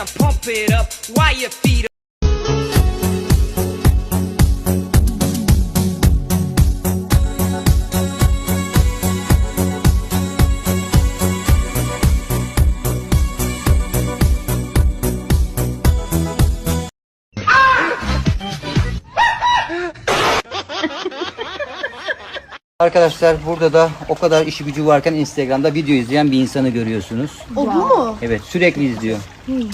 jam, pump it up while your feet Arkadaşlar burada da o kadar işi gücü varken Instagram'da video izleyen bir insanı görüyorsunuz. O bu mu? Evet sürekli izliyor.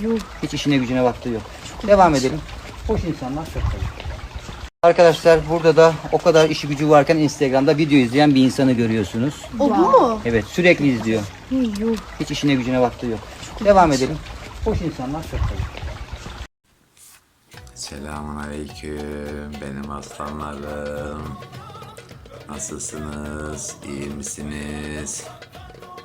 Yuh. Hiç işine gücüne vakti yok. Devam edelim. Hoş insanlar çok tabii. Arkadaşlar burada da o kadar işi gücü varken Instagram'da video izleyen bir insanı görüyorsunuz. O bu mu? Evet sürekli izliyor. Yuh. Hiç işine gücüne vakti yok. Devam edelim. Hoş insanlar çok tabii. Selamun aleyküm benim aslanlarım. Nasılsınız? İyi misiniz?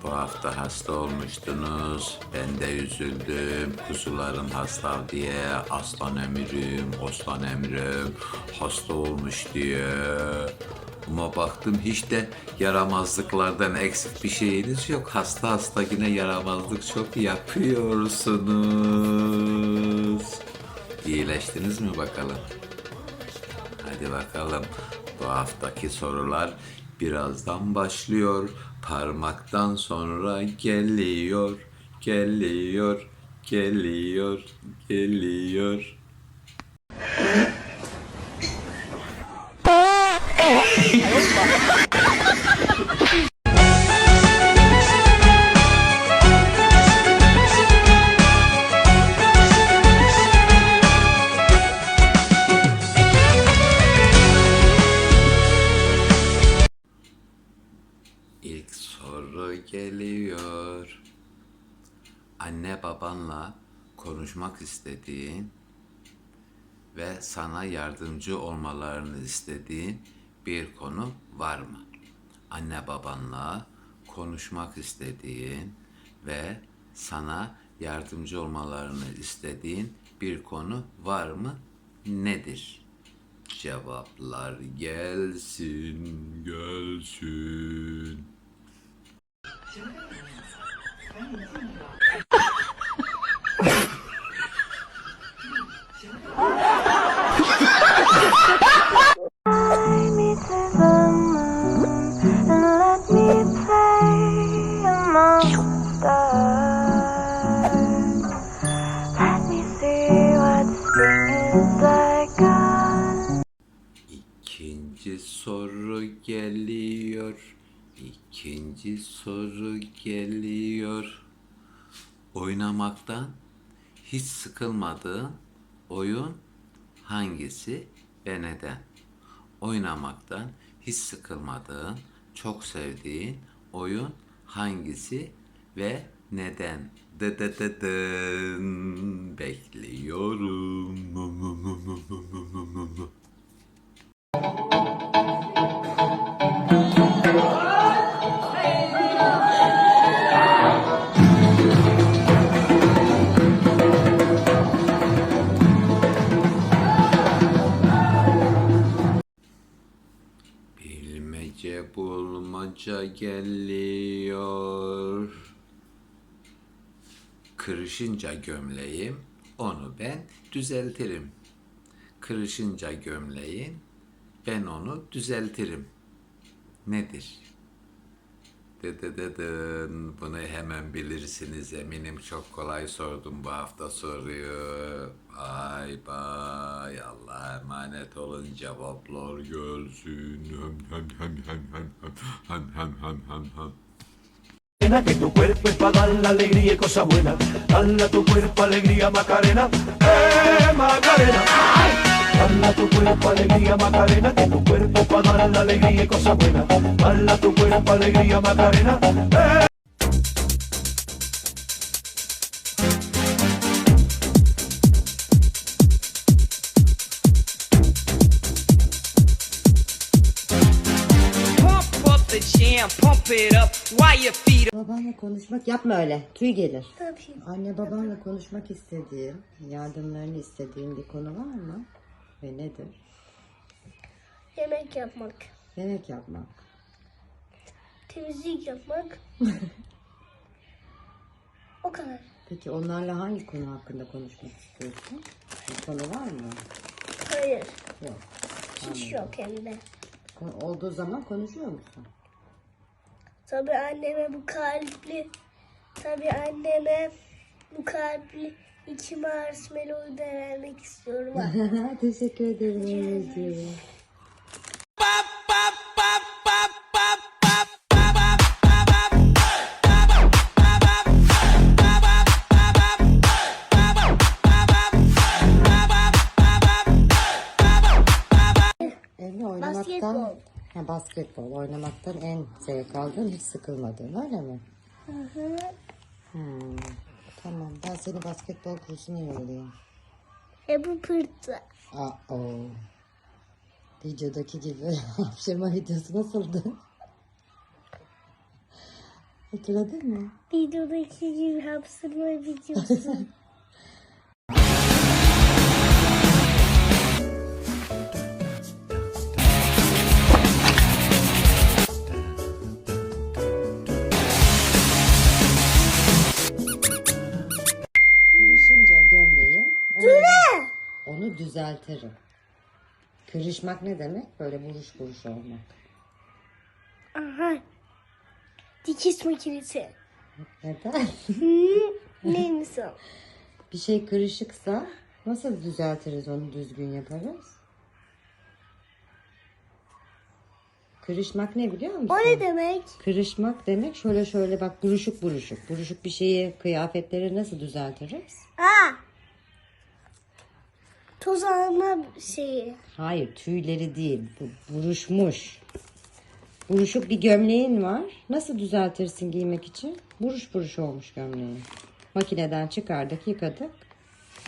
Bu hafta hasta olmuştunuz. Ben de üzüldüm. Kuzularım hasta diye. Aslan emrim, oslan emrim hasta olmuş diye. Ama baktım hiç de yaramazlıklardan eksik bir şeyiniz yok. Hasta hasta yine yaramazlık çok yapıyorsunuz. İyileştiniz mi bakalım? Hadi bakalım. Bu haftaki sorular birazdan başlıyor. Parmaktan sonra geliyor, geliyor, geliyor, geliyor. konuşmak istediğin ve sana yardımcı olmalarını istediğin bir konu var mı? Anne babanla konuşmak istediğin ve sana yardımcı olmalarını istediğin bir konu var mı? Nedir? Cevaplar gelsin, gelsin. Geliyor. Oynamaktan hiç sıkılmadığın oyun hangisi ve neden? Oynamaktan hiç sıkılmadığın, çok sevdiğin oyun hangisi ve neden? Dı dı dı dın. Bekliyorum. Bulmaca geliyor. Kırışınca gömleğim, onu ben düzeltirim. Kırışınca gömleğin, ben onu düzeltirim. Nedir? Bunu hemen bilirsiniz eminim. Çok kolay sordum bu hafta soruyu. Ay bay Allah'a emanet olun cevaplar gelsin. Hem hem hem hem hem hem hem hem hem hem. Que tu cuerpo es para dar la alegría y cosas buenas. Dale a tu cuerpo alegría, Macarena. ¡Eh, Macarena! Dale a tu cuerpo alegría, Macarena, que tu cuerpo para dar la alegría y cosas buenas. Dale a tu cuerpo alegría, Macarena. ¡Eh! pump up the jam, pump it up while your feet Babanla konuşmak yapma öyle. Tüy gelir. Anne babanla konuşmak istediğin, yardımlarını istediğin bir konu var mı? Ve nedir? Yemek yapmak, Yemek yapmak. temizlik yapmak. o kadar. Peki onlarla hangi konu hakkında konuşmak istiyorsun? Bir konu var mı? Hayır. Yok. Hiç yok hem de. Olduğu zaman konuşuyor musun? Tabii anneme bu kalpli, tabii anneme bu kalpli içime ağrısı melodi de vermek istiyorum. Teşekkür ederim Emre'ciğim. Emre oynamaktan, Basketbol. Ha, basketbol oynamaktan en zevk aldığın, hiç sıkılmadığın öyle mi? Hı hı. Hmm, Tamam ben seni basketbol kursuna yollayayım. E bu pırtı. Aa, o. Videodaki gibi hapşırma videosu nasıldı? Hatırladın mı? Videodaki gibi hapsırma videosu. düzeltirim. Kırışmak ne demek? Böyle buruş buruş olmak. Aha. Dikiş makinesi. Neden? Neymiş o? Bir şey kırışıksa nasıl düzeltiriz onu düzgün yaparız? Kırışmak ne biliyor musun? O ne demek? Kırışmak demek şöyle şöyle bak buruşuk buruşuk. Buruşuk bir şeyi kıyafetleri nasıl düzeltiriz? Ha. Toz alma şeyi. Hayır tüyleri değil. Bu buruşmuş. Buruşuk bir gömleğin var. Nasıl düzeltirsin giymek için? Buruş buruş olmuş gömleğin. Makineden çıkardık yıkadık.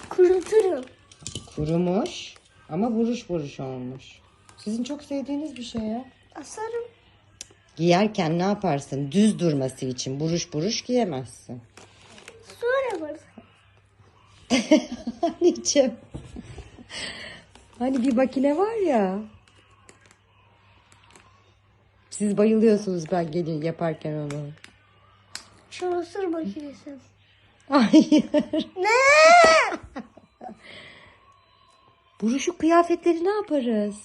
Kuruturum. Kurumuş ama buruş buruş olmuş. Sizin çok sevdiğiniz bir şey ya. Asarım. Giyerken ne yaparsın? Düz durması için buruş buruş giyemezsin. Sonra var. Anneciğim. Hani bir makine var ya. Siz bayılıyorsunuz ben gelin yaparken onu. Çamaşır makinesi. Hayır. Ne? Buruşuk kıyafetleri ne yaparız?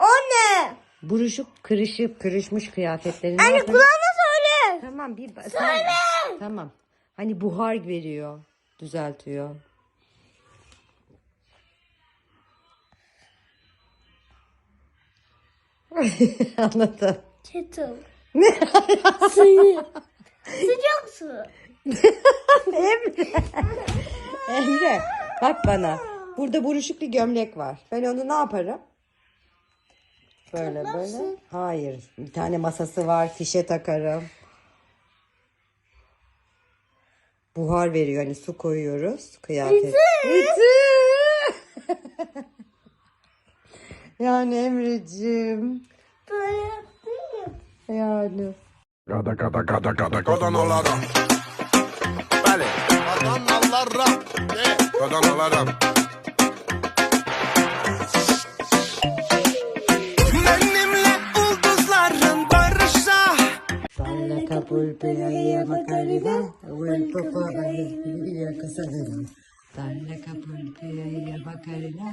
O ne? Buruşuk kırışıp kırışmış kıyafetleri ne Anne yaparız? kulağıma söyle. Tamam bir Söyle. Tamam. Hani buhar veriyor. Düzeltiyor. Anladım. Kettle. Suyu. Sıcak su. Emre bak bana. Burada buruşuk bir gömlek var. Ben onu ne yaparım? Böyle böyle. Hayır. Bir tane masası var. Fişe takarım. Buhar veriyor. Hani su koyuyoruz. Kıyafet. Ütü. yani Emre'cim. Yani. Cada, cada, cada, cada nolara. Vale. Cada nolara. Benimle ulduzların barışa. Dalla kapul piyaya makarina. Vel popo ayı kasarına. Dalla kapul piyaya makarina.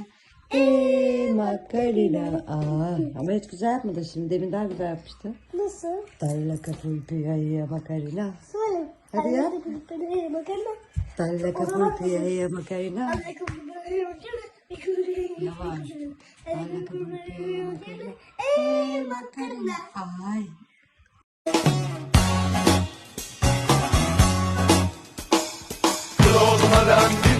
Eee makarina. Aa, ama hiç güzel yapmadı şimdi. Demin daha güzel yapmıştı. Nasıl? Dalla kapul piyaya makarina. Söyle. Hadi ya. Bakalım. Bakalım. Dalla kapul piyaya makarina. Anne kapıları bakalım. Yavaş. Dalla makarina. Eee makarna. Ay. Kıl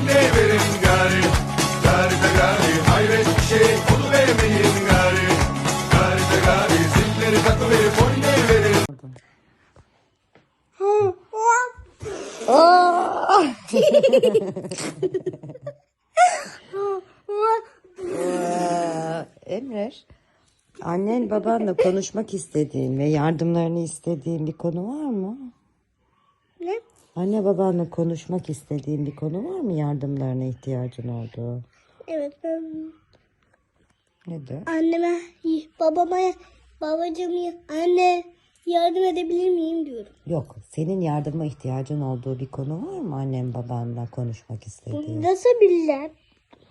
şey oluvermeyin gari Gari de gari zilleri takıverip oynayıverin Emrer, annen babanla konuşmak istediğin ve yardımlarını istediğin bir konu var mı? Ne? Anne babanla konuşmak istediğin bir konu var mı yardımlarına ihtiyacın olduğu? Evet ben Nedir? anneme, babama, babacığım anne yardım edebilir miyim diyorum. Yok. Senin yardıma ihtiyacın olduğu bir konu var mı annem babanla konuşmak istediği? Nasıl bilirler?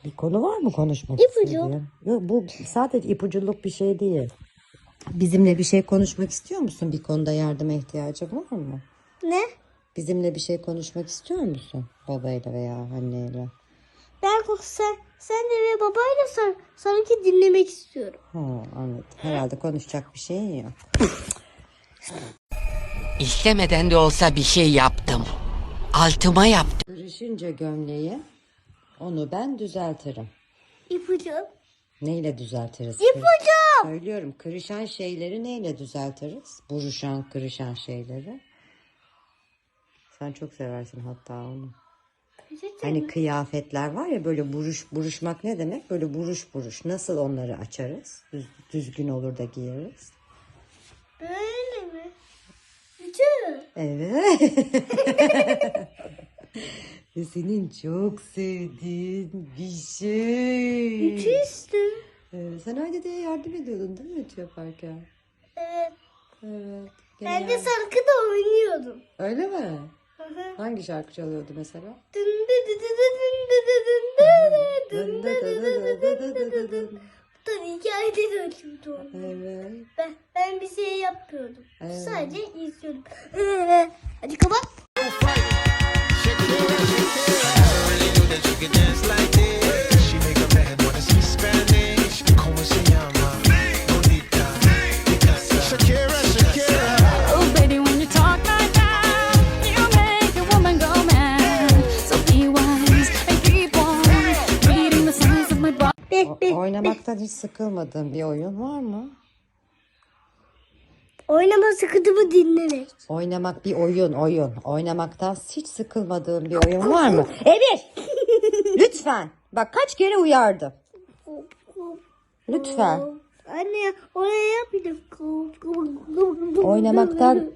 Bir konu var mı konuşmak İpucu. istediğin? Yok bu sadece ipuculuk bir şey değil. Bizimle bir şey konuşmak istiyor musun? Bir konuda yardıma ihtiyacın var mı? Ne? Bizimle bir şey konuşmak istiyor musun? Babayla veya anneyle. Ben sen, sen de ve babayla sar, sanki dinlemek istiyorum. Ha, anladım. Herhalde konuşacak bir şeyin yok. İstemeden de olsa bir şey yaptım. Altıma yaptım. Kırışınca gömleği onu ben düzeltirim. İpucu. Neyle düzeltiriz? İpucu. Söylüyorum kırışan şeyleri neyle düzeltiriz? Buruşan, kırışan şeyleri. Sen çok seversin hatta onu. Hani kıyafetler var ya böyle buruş buruşmak ne demek? Böyle buruş buruş. Nasıl onları açarız? Düz- düzgün olur da giyeriz. Böyle mi? Bütün. Evet. Ve senin çok sevdiğin bir şey. Üstüm. Evet, sen diye yardım ediyordun değil mi ütü yaparken? Evet. Evet. Ben de sarkıda oynuyordum. Öyle mi? Hı hı. Hangi şarkı çalıyordu mesela? Tabii ayrı dönüşümdü onu. Evet. Ben, ben bir şey yapmıyordum. Evet. Sadece izliyordum. Hadi kapat. O- oynamaktan hiç sıkılmadığın bir oyun var mı? Oynama sıkıntımı dinlemek. Oynamak bir oyun, oyun. Oynamaktan hiç sıkılmadığın bir oyun var mı? Emir! Lütfen. Bak kaç kere uyardım. Lütfen. Anne oraya yapmadım. Oynamaktan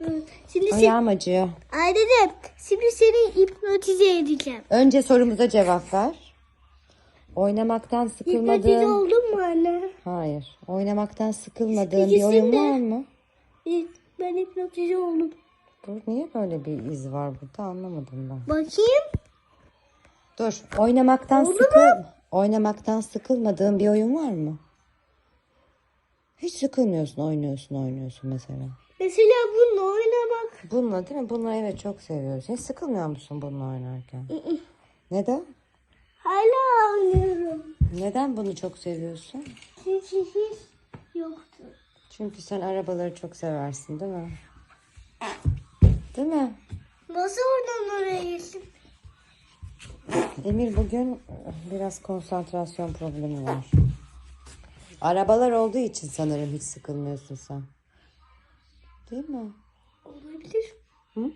Şimdi sen, ayağım acıyor. Ailede şimdi seni hipnotize edeceğim. Önce sorumuza cevap ver. Oynamaktan sıkılmadığın... oldun mu anne? Hayır. Oynamaktan sıkılmadığın bir oyun var mı? Ben hipnotize oldum. Dur, niye böyle bir iz var burada anlamadım ben. Bakayım. Dur. Oynamaktan Oldu sıkıl oynamaktan sıkılmadığın bir oyun var mı? Hiç sıkılmıyorsun, oynuyorsun, oynuyorsun mesela. Mesela bununla oynamak. Bununla değil mi? Bununla evet çok seviyorsun. Hiç sıkılmıyor musun bununla oynarken? Neden? Hala oynuyorum. Neden bunu çok seviyorsun? Çünkü hiç yoktu. Çünkü sen arabaları çok seversin değil mi? Değil mi? Nasıl oradan oraya geçtim? Emir bugün biraz konsantrasyon problemi var. Arabalar olduğu için sanırım hiç sıkılmıyorsun sen. Değil mi? Olabilir. Hı?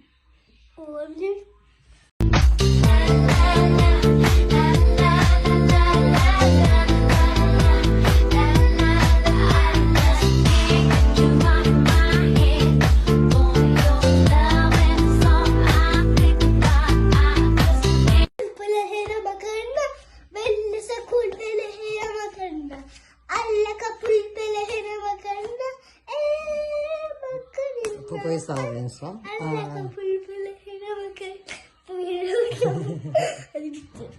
Olabilir. Papayı savuruyorsun. Anne Aa. papayı böyle Hadi bitti.